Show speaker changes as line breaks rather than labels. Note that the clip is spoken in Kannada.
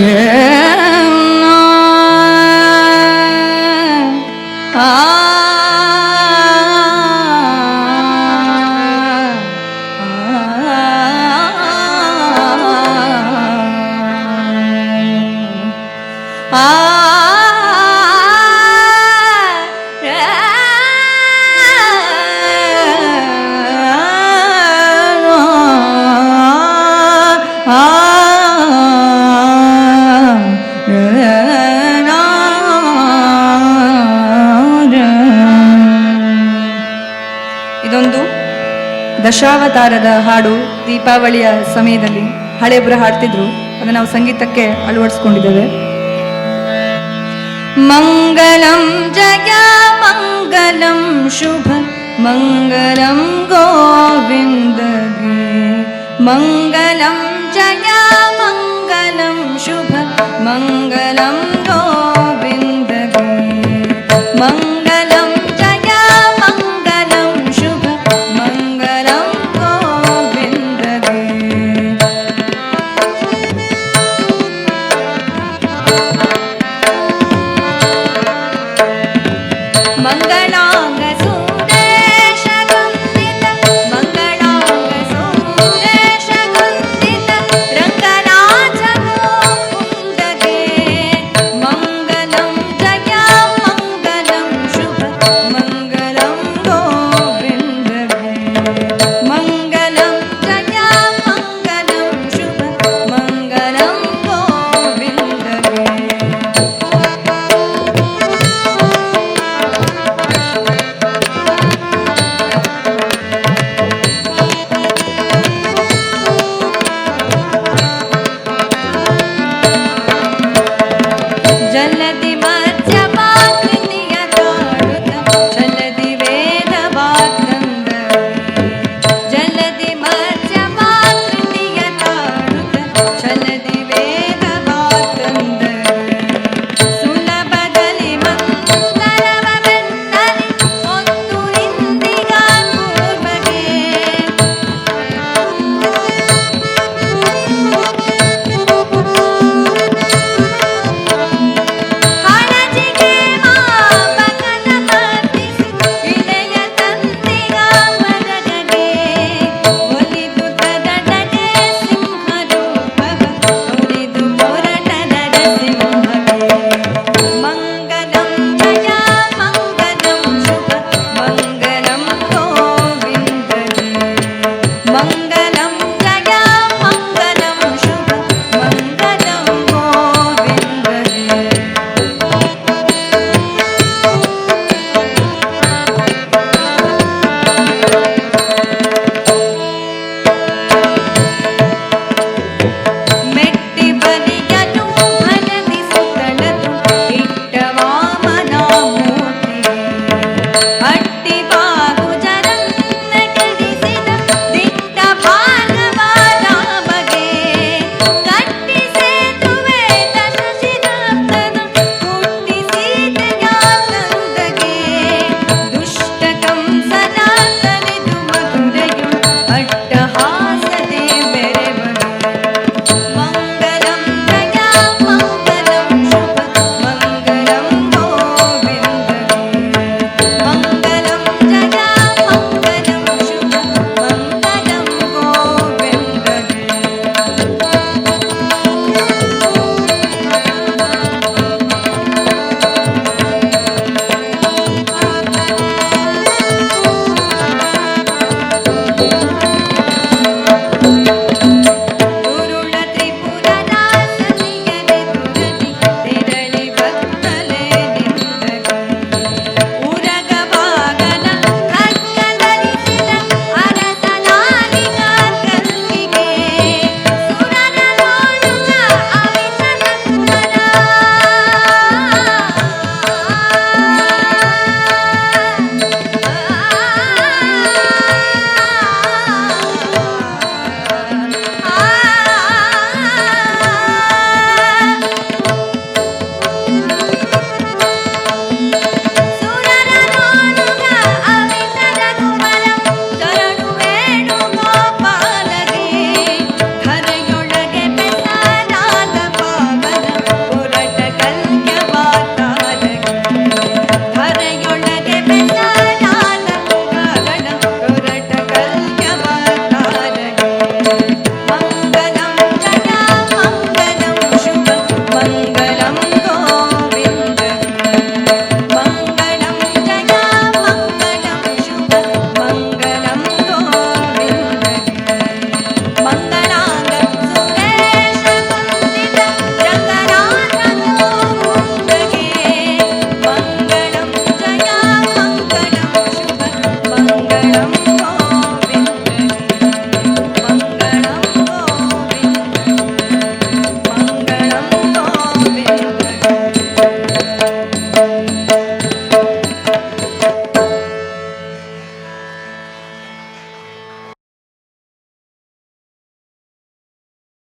yeah ದಶಾವತಾರದ ಹಾಡು ದೀಪಾವಳಿಯ ಸಮಯದಲ್ಲಿ ಹಳೆಬ್ರು ಹಾಡ್ತಿದ್ರು. ಅದನ್ನ ನಾವು ಸಂಗೀತಕ್ಕೆ ಅಳವಡಿಸ್ಕೊಂಡಿದ್ದೇವೆ. ಮಂಗಲಂ ಜಯ, ಮಂಗಲಂ ಶುಭ, ಮಂಗಲಂ ಗೋವಿಂದ ಮಂಗಲಂ ಜಯ